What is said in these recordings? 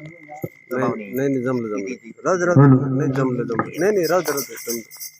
नाही जमलं जमलं राहू दे राहू नाही जमलं जमलं नाही नाही राहू दे राहू दे जमलं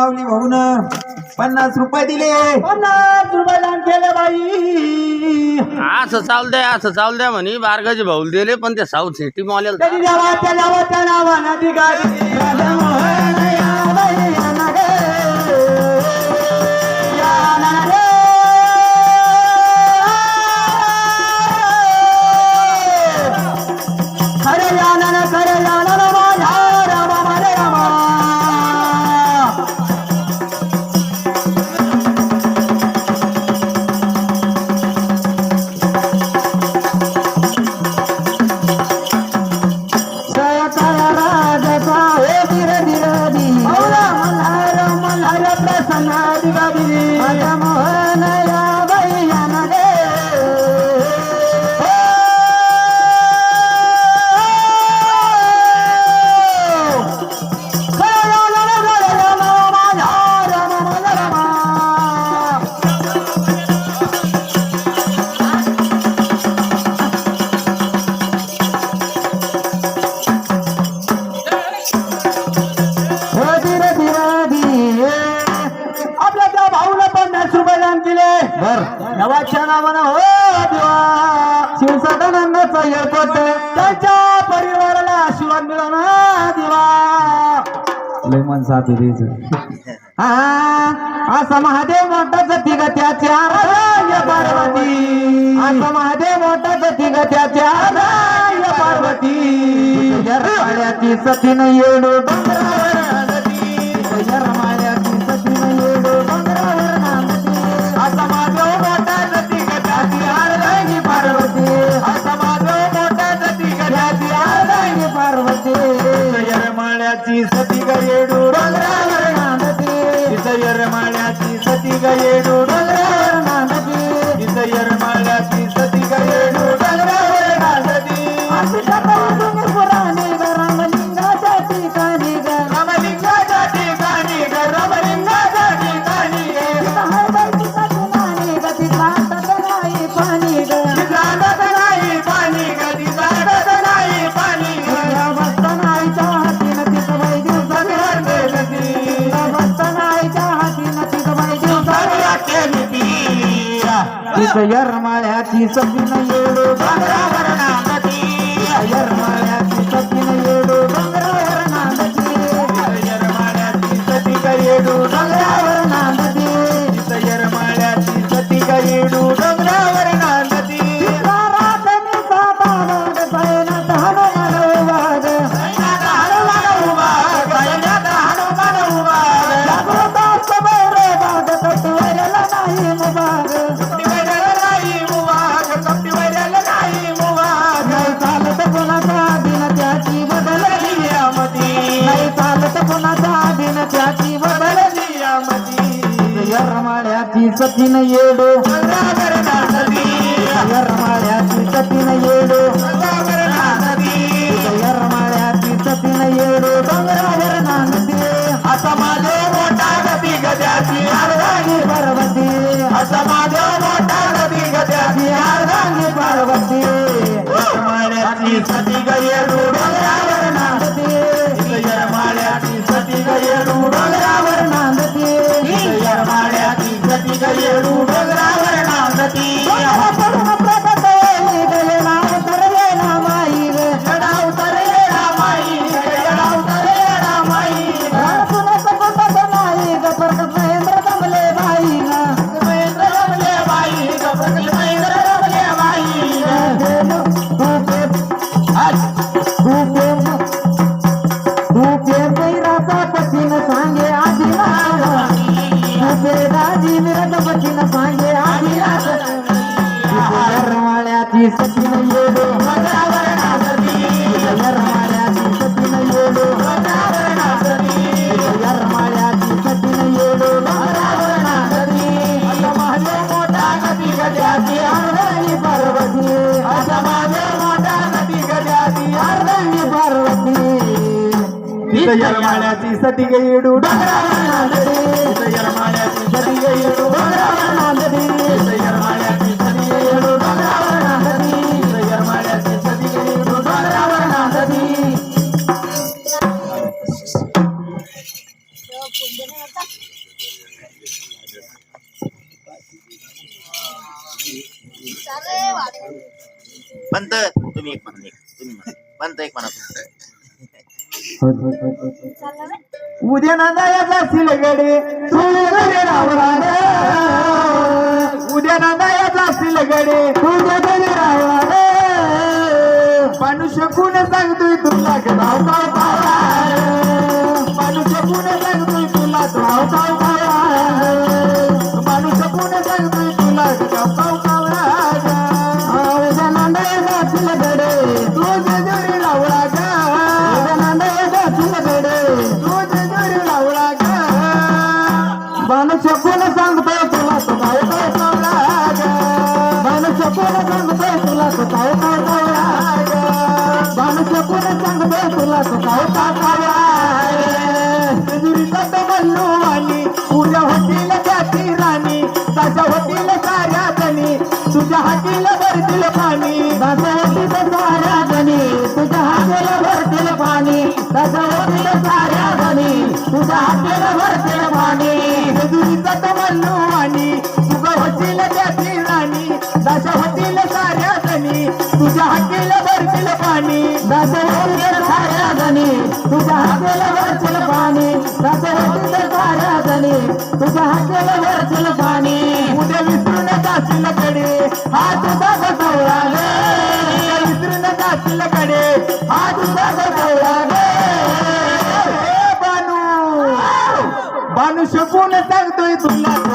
कमावली भाऊन पन्नास रुपये दिले. पन्नास रुपयाला केलं बाई. असं चाल द्या असं चाल द्या म्हणे. बारगाजी भाऊ दिले पण ते साऊथ सिटी मॉल त्या नावाला नवाच्या नावानं हो दिवा शिवसदानंदाचा एअरपोर्ट त्याच्या परिवाराला आशीर्वाद मिळवणार दिवा लय मन असा महादेव मोठा जती ग त्याच्या पार्वती. असा महादेव मोठा जती ग त्याच्या पार्वती. सती न येणू तिचं यरमाळ्या तिचं बिन येडो डोंगरावर नांदती यरमाळ्या तिचं बिन येडो डोंगरावर नांदती यरमाळ्या तिचं तिचं ಚಟ್ನಿನ ಏಳು ಮಾಳ್ಯಾತಿ ಚಟ್ನಿನ ಏಳು ಮಾಳ್ಯಾತಿ ಚಟ್ನಿನ ಏಳು ಅಸಮಾಜೋ ಮೋಟಾಗ ಬೀಗ ಜಾತಿ ಯಾರದಾಗಿ ಪಾರ್ವತಿ ಅಸಮಾಜೋ ಮೋಟಾಗ చీసటిగయుడు उद्या नांदायाचा तू तुझे रावराने उद्या नसेल गडे. तू तुझे रावराने पाणू शकून सांगतोय तुला? गाव दशरथीचं साऱ्या जणी तुझ्या हाकेला वरचल पाणी उद्या विसरून जातील कडे. हा तुझा गवळा गे विसरून जातील हा तुझा गवळा गे बानू. बानू शकून सांगतोय तुला.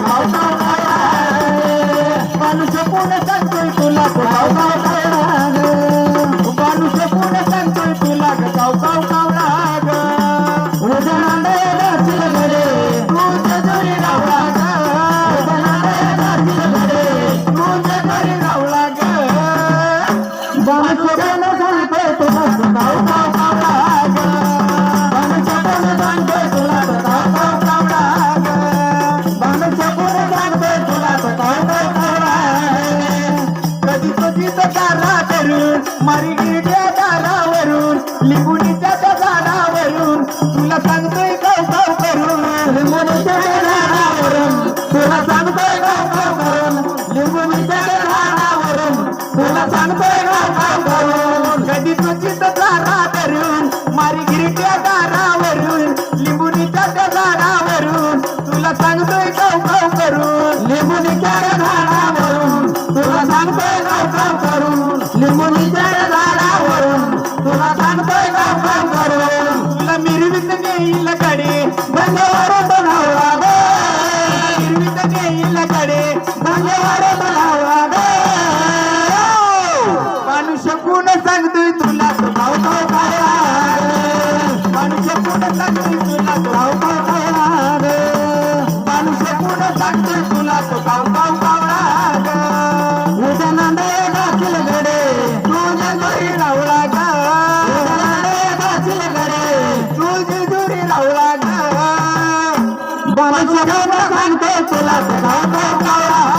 सांगतो तुला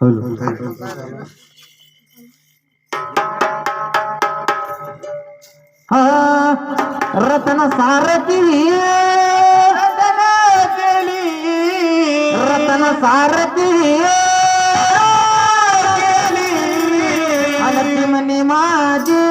हॅलो हो रत्न सारथी. रत्न सारथी. आणि म्हणे माझी.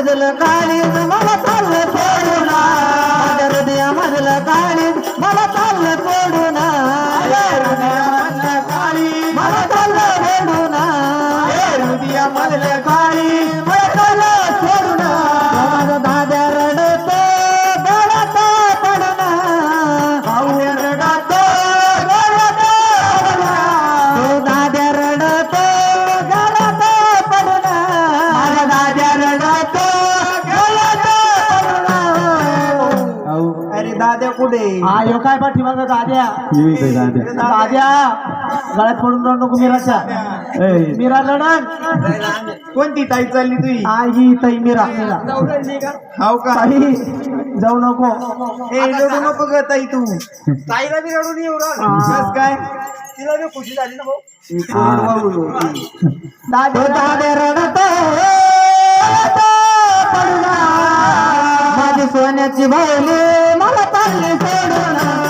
हृदयामधलं काळीज मला चाललं सोडून. माझ्या हृदया हृदयामधलं काळीज मला चाललं दाद्या. दाद्या? गळ्यात पडून राहू नको मिराच्या. मीरा लढण. कोणती ताई चालली तुझी? आई ताई मीरा. हाव का? ताई जाऊ नको. ए रडू नको ग ताई तू. ताईला बी रडून येऊ कस काय? तिला बी खुशी झाली ना भाऊ. ती कोरडवाहू होती. दादे दादे रडतो माझी सोन्याची भावली मला चालली सोडून.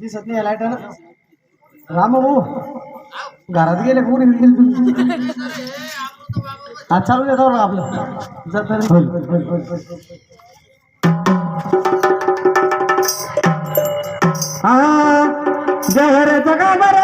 दिसत नाही लाइट राम भाऊ घरात गेले कोणी? गेले हा चालू देतो आपलं. जर होईल, हा जगा बरं